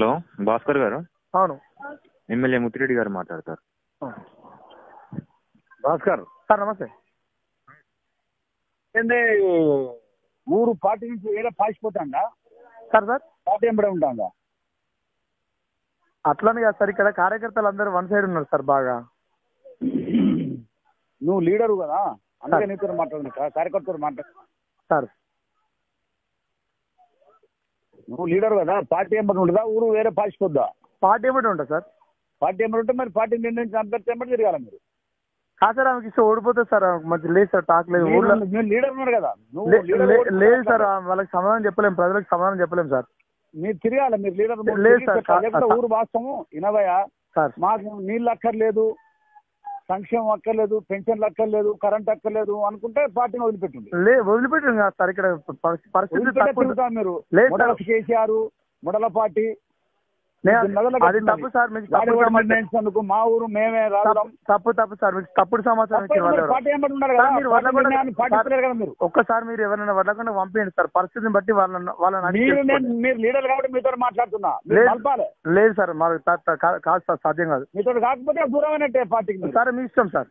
Hello Bhaskar గారు? అవును. MLA Muthireddy గారు మాట్లాడతారు. భాస్కర్ సార్ నమస్తే. ఏంది ఊరు పార్టీ నుంచి వేరే పాసిపోతాండా సార్ సార్. పార్టీ ఎంబడే ఉంటాందా అట్లని కాదు సార్ ఇక్కడ కార్యకర్తలు అందరూ వన్ సైడ్ ఉన్నారు సార్ బాగా. నువ్వు లీడరు కదా? అందుకే నీతో మాట్లాడిన కార్యకర్తలు మాట్లాడు సార్. నువ్వు లీడర్ కదా పార్టీ ఎంబడి ఉంటుందా? ఊరు వేరే పాసిపోద్దా పార్టీ ఏమిటి ఉంటుంది సార్. పార్టీ ఎంబడి ఉంటే మరి పార్టీ నిర్ణయించి అభ్యర్థి ఎంబడి తిరగాల మీరు. సార్ ఆమెకి ఇస్తే ఓడిపోతుంది సార్ మంచి లేదు సార్ టాక్ లేదు. లీడర్ ఉన్నారు కదా లేదు సార్ వాళ్ళకి సమాధానం చెప్పలేం ప్రజలకు సమాధానం చెప్పలేం సార్. మీరు తిరగాలి మీరు లీడర్ లేదు సార్, ఊరు వాస్తవం ఇనవయ సార్. మాకు నీళ్ళు అక్కర్లేదు సంక్షేమం అక్కర్లేదు పెన్షన్లు అక్కర్లేదు కరెంట్ అక్కర్లేదు అనుకుంటే పార్టీని వదిలిపెట్టింది లే వదిలిపెట్టాం కాదు సార్ ఇక్కడ పరిస్థితి మీరు లేదు మొదల. కేసీఆర్ మొదల పార్టీ అది. తప్పు సార్ మీకు నిర్ణయించినందుకు మా ఊరు మేమే తప్పు- తప్పు తప్పు సార్ మీకు తప్పుడు సమాచారం మీరు ఒక్కసారి మీరు ఎవరైనా వదలకుండా పంపించండి సార్ పరిస్థితిని బట్టి వాళ్ళని వాళ్ళని మీరు లీడర్ కాబట్టి మీతో మాట్లాడుతున్నా. లేదు. సార్ మాకు కాదు సార్ సాధ్యం కాదు. మీతో కాకపోతే దూరమైనట్టే పార్టీకి. సార్ మీ ఇష్టం సార్.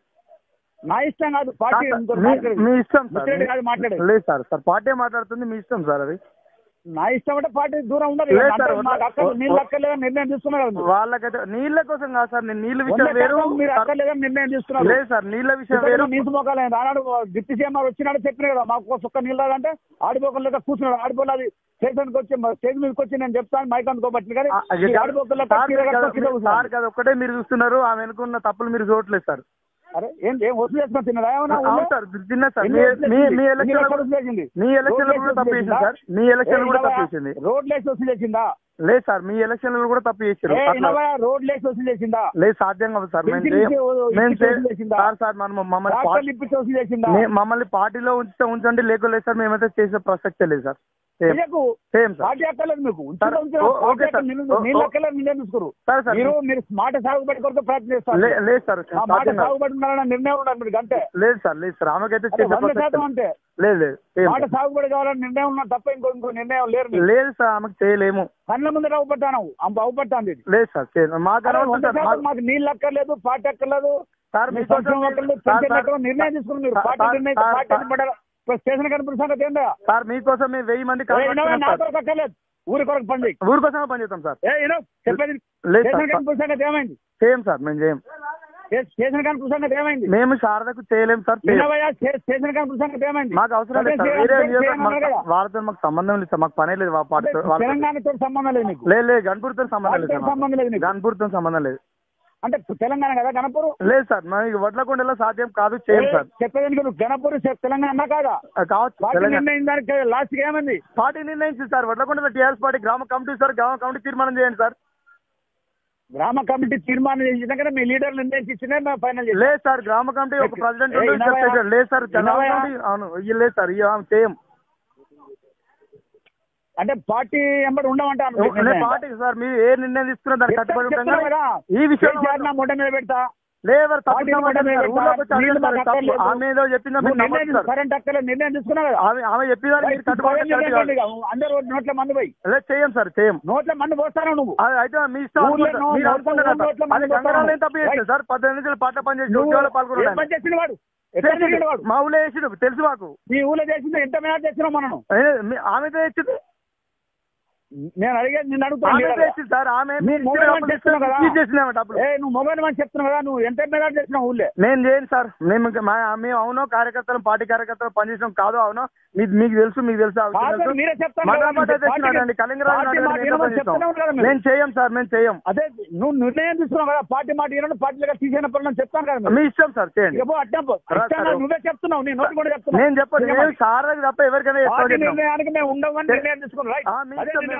నా ఇష్టం కాదు పార్టీ మీ- ఇష్టం సార్. లేదు సార్ సార్ పార్టీ మాట్లాడుతుంది మీ ఇష్టం సార్ అది. నా ఇష్టం అంటే పార్టీ దూరం ఉండదు అంటే నీళ్ళు అక్కర్లేదని నిర్ణయం తీసుకున్నారు మీరు. వాళ్ళకైతే నీళ్ళ కోసం కాదు సార్ నేను నీళ్ళ విషయం వేరు. మీరు అక్కర్లేదని నిర్ణయం తీసుకున్నారు. లేదు సార్ నీళ్ళ విషయం వేరు. నీసు మొక్కలే ఆనాడు డిప్యూటీ సీఎం వచ్చినాడు చెప్పిన కదా మాకు సుక్క నీళ్ళు రాదంటే ఆడిపోకలేక కూర్చున్నాడు. ఆడిపోలే అది స్టేషన్కి వచ్చి స్టేజ్ మీదకి వచ్చి నేను చెప్తాను మైక్ అందుకోబట్టి కానీ ఆ, అది కాదు. ఆడిపోకలేక సార్ కాదు- సార్ కాదు ఒక్కటే మీరు చూస్తున్నారు ఆమె వెనుకున్న తప్పులు మీరు చూడట్లేదు సార్. అరే ఏం ఏం వసూలు చేసుకుని తిన్నదా ఏమన్నా అవును ఊళ్ళో? సార్ తిన్నా సార్ మీ ఎలక్షన్ లక్షలు వసూలు చేసింది? మీ ఎలక్షన్ రోడ్లు కూడా తప్పు వేసి చేసింది సార్ చేసిందా? మీ ఎలక్షన్ ఏ కూడా? తప్పు చేసింది రోడ్లు వేసి వసూలు చేసిందా లేదు సార్ మీ ఎలక్షన్ కూడా తప్పు చేసారు? రోడ్లు వేసి వసూలు చేసిందా లేదు సాధ్యం కాదు సార్? సార్ సార్ మనం మమ్మల్ని మమ్మల్ని పార్టీలో ఉంచితే ఉంచండి లేకపోలేదు సార్ మేమైతే చేసే ప్రసక్తే లేదు సార్ పార్టీ అక్కర్లేదు మీకు. పార్టీ. అక్కర్లేదు. మీరే సాగుబడి కొరకు ప్రయత్నం చేస్తారు. లే- లేదు సార్ మాట సాగుబడి ఉండాలన్న నిర్ణయం ఉండాలి మీరు అంతే. లేదు సార్ లేదు సార్ ఆమెకైతే వంద శాతం లేదు. మాట సాగుబడి కావాలని నిర్ణయం ఉన్నా తప్ప ఇంకో ఇంకో నిర్ణయం లేరు. లేదు సార్ ఆమెకు చేయలేము. కళ్ళ ముందర అవుపట్టాను అవుపట్టాంది ఇది. లేదు సార్. మాకు మాకు- నీళ్ళు అక్కర్లేదు పార్టీ అక్కర్లేదు సార్ నిర్ణయం తీసుకుని మీరు సార్, పార్టీ సార్, నిర్ణయం పార్టీ స్టేషన్ కనిపించిన సంగతి ఏందా? సార్ మీకోసం మేము వెయ్యి మంది అక్కర్లేదు. ఊరి కొరకు పని చేయి. ఊరి సార్. చెప్పేది లేదు స్టేషన్ సార్ సంగతి ఏమైంది? సేమ్ సార్ మేము చేయం స్టేషన్ కనిపించిన సంగతి ఏమైంది? మేము శారదకు చేయలేం సార్ స్టేషన్ కనిపించిన సంగతి ఏమైంది? మాకు అవసరం లేదు వాళ్ళతో మాకు సంబంధం లేదు సార్ మాకు పనే లేదు. తెలంగాణతో సంబంధం లేదు లేదు గన్పూర్తో సంబంధం లేదు సంబంధం లేదు సార్ నీకు. గన్పూర్తో సంబంధం లేదు. అంటే తెలంగాణ కదా గణపూర్? లేదు సార్ మనకి వడ్లకొండలో సాధ్యం కాదు చేయం సార్. చెప్పేదానికి నువ్వు గణపూర్ తెలంగాణ అన్నా కాదా? కావచ్చు పార్టీ తెలంగాణ. నిర్ణయం దానికి లాస్ట్ ఏమైంది? పార్టీ నిర్ణయించింది సార్ వడ్లకొండలో టీఆర్ఎస్ పార్టీ గ్రామ కమిటీ సార్ గ్రామ కమిటీ తీర్మానం చేయండి సార్. గ్రామ కమిటీ తీర్మానం చేసినాక మీ లీడర్ నిర్ణయించి ఇచ్చినే మేము ఫైనల్ లేదు సార్ గ్రామ కమిటీ ఒక ప్రెసిడెంట్. లేదు సార్ అవును ఇయ్య లేదు సార్ చేయం అంటే పార్టీ ఎంబడి ఉండమంటారు పార్టీ సార్ మీరు ఏ నిర్ణయం తీసుకున్నా కట్టుబడి కదా? ఈ నా మొట్ట మీద పెడతా? లేవర్ చెప్పిందో. కరెంట్ అక్కర్లేదు. నిర్ణయం తీసుకున్నా కదా? ఆమె. అందరూ నోట్ల మందు పోయి. చేయం సార్ చేయం. నోట్ల మందు పోస్తాను నువ్వు. అయితే మీ ఇష్టం తప్పు సార్. పద్దెనిమిది నిమిషాలు ఉద్యోగాలు వాడు? మా ఊళ్ళో వేసిండు తెలుసు మాకు. మీ ఊళ్ళో చేసింది ఎంత మేర చేసినావు మనం ఆమెతో నేను అడిగేది నిన్ను అడుగుతాను ఏ నువ్వు మొబైల్ అని చెప్తున్నావు కదా నువ్వు ఎంత మేర చేసినావు ఊళ్ళే. నేను చేయను సార్. మేము మేము అవునో కార్యకర్తలు పార్టీ కార్యకర్తలు పనిచేసినాం కాదో అవునో మీకు మీకు తెలుసు మీకు తెలుసు. మీరే చెప్తాను కళింగరాజు. మేము చేయం సార్ మేము చేయం. అదే నువ్వు నిర్ణయం తీసుకున్నావు కదా పార్టీ మాట ఈనాడు పార్టీలుగా తీసేన పనులు చెప్తాను కదా. మీ ఇష్టం సార్ చేయండి. నువ్వే చెప్తున్నావు నీ నోటి కూడా చెప్తున్నావు. నేను చెప్పను నేను సార్ తప్ప ఎవరికైనా. నిర్ణయానికి మేము ఉండమని నిర్ణయం తీసుకున్నాం